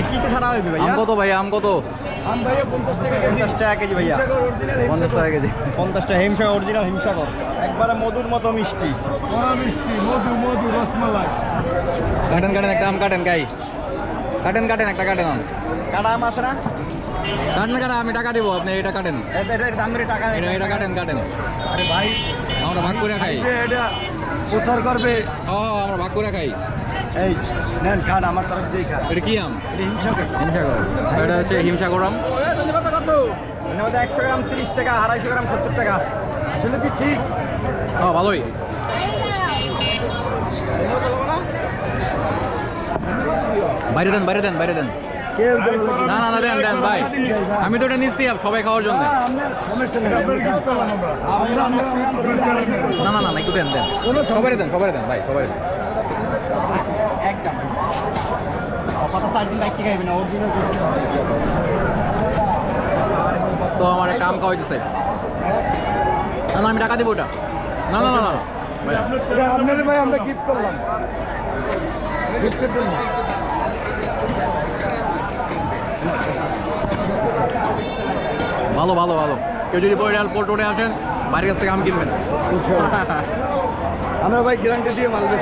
এটা কি ছাড়া হইবে আম কত ভাই আম কত? আম ভাইয়া পঞ্চাশ টাকা পঞ্চাশ টাকা কেজি ভাইয়া। পঞ্চাশ টাকা কেজি। পঞ্চাশটা হিমসাগর অরিজিনাল হিমসাগর। একবারে মধুর মতো মিষ্টি। মিষ্টি মধু মধু রসমালাই। কাটেন কাটেন একটা আম কাটেন গাই। কাটেন কাটেন একটা কাটেন আম। কাটা আম আছে না? কাটেন কাটেন আমি টাকা দিব আপনি এটা কাটেন। এটা টাকা এটা এটা কাটেন কাটেন। আরে ভাই আমরা ভাগ করে খাই। এটা প্রচার করবে। ও আমরা ভাগ করে খাই। এই নেন খান আমার তরফ দিয়ে খান। এটা কি আম? এটা হিমসাগর। হিমসাগর। এটা হচ্ছে হিমসাগর আম। ধন্যবাদ একশো গ্রাম তিরিশ টাকা আড়াইশো গ্রাম সত্তর টাকা। আসলে কি ঠিক? ও ভালোই। বাইরে দেন বাইরে দেন বাইরে দেন। না না না দেন দেন ভাই। আমি তো ওটা নিচ্ছি সবাই খাওয়ার জন্য। না না না না, একটু দেন দেন। সবাই দেন সবাই দেন ভাই সবাই দেন। একদম কথা চার দিন বাইক খাইবি না অরিজিনাল তো আমার একটা আম খাওয়াইতেছে না না আমি টাকা দিব ওটা। না না না না আপনার ভাই। আমরা গিফট করলাম। গিফটের জন্য ভালো ভালো ভালো। কেউ যদি বইরাল পোর্টে আসেন বাড়ির কাছ থেকে আম কিনবেন। আমরা ভাই গ্যারান্টি দিয়ে মাল মধু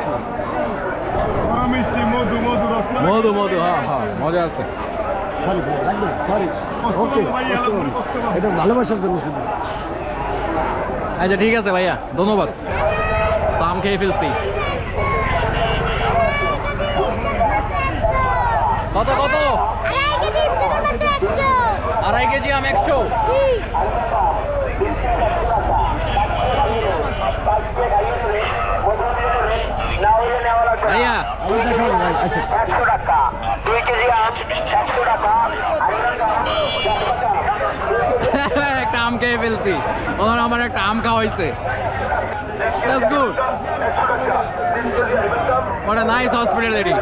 মধু মধু হ্যাঁ হ্যাঁ মজা আছে। সরি লাগবে সরি ওকে। এটা ভালোবাসার জন্য শুধু। আচ্ছা ঠিক আছে ভাইয়া ধন্যবাদ। আম খেয়ে ফেলছি। কত কত? আড়াই কেজি আম একশো। একশো আচ্ছা টাকা দুই কেজি আম টাকা একটা আম খেয়ে ফেলছি ওনার আমার একটা আম হয়েছে That's good. What a nice hospitality.